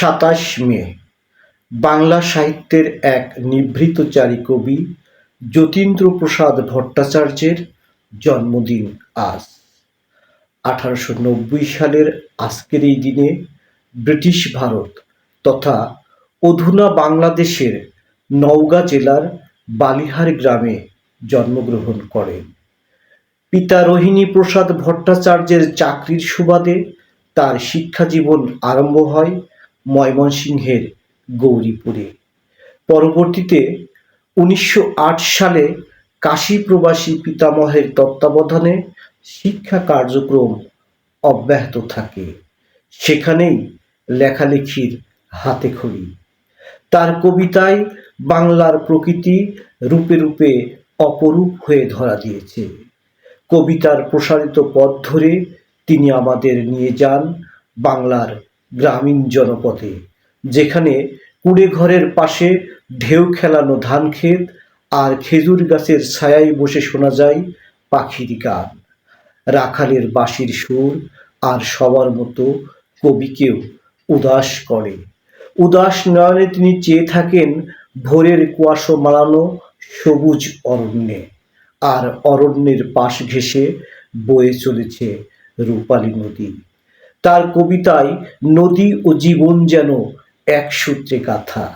সাতাশ মে, বাংলা সাহিত্যের এক নিভৃতচারী কবি যতীন্দ্রপ্রসাদ ভট্টাচার্যের জন্মদিন আজ। আঠারোশো নব্বই সালের আজকের এই দিনে ব্রিটিশ ভারত তথা অধুনা বাংলাদেশের নওগাঁ জেলার বালিহার গ্রামে জন্মগ্রহণ করেন পিতা রোহিণী প্রসাদ ভট্টাচার্যের চাকরির সুবাদে তার শিক্ষাজীবন আরম্ভ হয় ময়মনসিংহের গৌরীপুরে। পরবর্তীতে উনিশশো আট সালে কাশী প্রবাসী পিতামহের তত্ত্বাবধানে শিক্ষা কার্যক্রম অব্যাহত থাকে। সেখানেই লেখালেখির হাতেখড়ি তার কবিতায় বাংলার প্রকৃতি রূপে রূপে অপরূপ হয়ে ধরা দিয়েছে। কবিতার প্রসারিত পথ ধরে তিনি আমাদের নিয়ে যান বাংলার গ্রামীণ জনপদে, যেখানে কুড়ে ঘরের পাশে ঢেউ খেলানো ধান ক্ষেত আর খেজুর গাছের ছায়ায় বসে শোনা যায় পাখির গান। রাখালের বাঁশির সুর আর সবার মতো কবিকেও উদাস করে। উদাস নয়নে তিনি চেয়ে থাকেন ভোরের কুয়াশো মালানো সবুজ অরণ্যে আর অরণ্যের পাশ ঘেঁষে বয়ে চলেছে রূপালী নদী। তার কবিতায় নদী ও জীবন যেন এক সূত্রে গাথা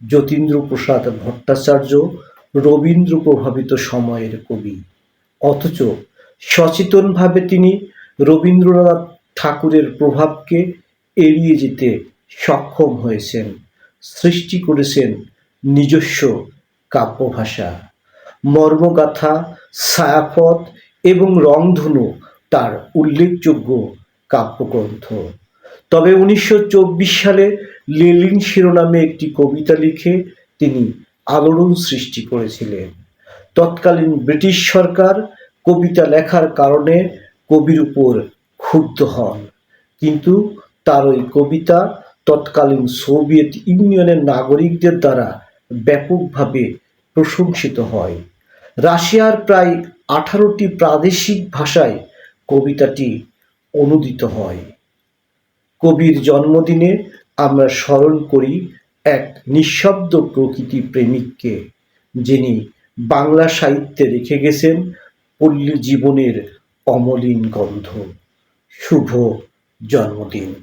যতীন্দ্রপ্রসাদ ভট্টাচার্য, রবীন্দ্র প্রভাবিত সময়ের কবি। অথচ সচেতনভাবে তিনি রবীন্দ্রনাথ ঠাকুরের প্রভাবকে এড়িয়ে যেতে সক্ষম হয়েছেন, সৃষ্টি করেছেন নিজস্ব কাব্যভাষা। মর্মগাথা, ছায়াপথ এবং রংধনু তার উল্লেখযোগ্য কাব্যগ্রন্থ। তবে উনিশশো চব্বিশ সালে লেলিন শিরোনামে একটি কবিতা লিখে তিনি আলোড়ন সৃষ্টি করেছিলেন। তৎকালীন ব্রিটিশ সরকার কবিতা লেখার কারণে কবির উপর ক্ষুব্ধ হন। কিন্তু তার ওই কবিতা তৎকালীন সোভিয়েত ইউনিয়নের নাগরিকদের দ্বারা ব্যাপকভাবে প্রশংসিত হয়। রাশিয়ার প্রায় আঠারোটি প্রাদেশিক ভাষায় কবিতাটি অনুদিত হয়। কবির জন্মদিনে আমরা স্মরণ করি এক নিঃশব্দ প্রকৃতি প্রেমিককে, যিনি বাংলা সাহিত্যে রেখে গেছেন পল্লী জীবনের অমলিন গন্ধ। শুভ জন্মদিন।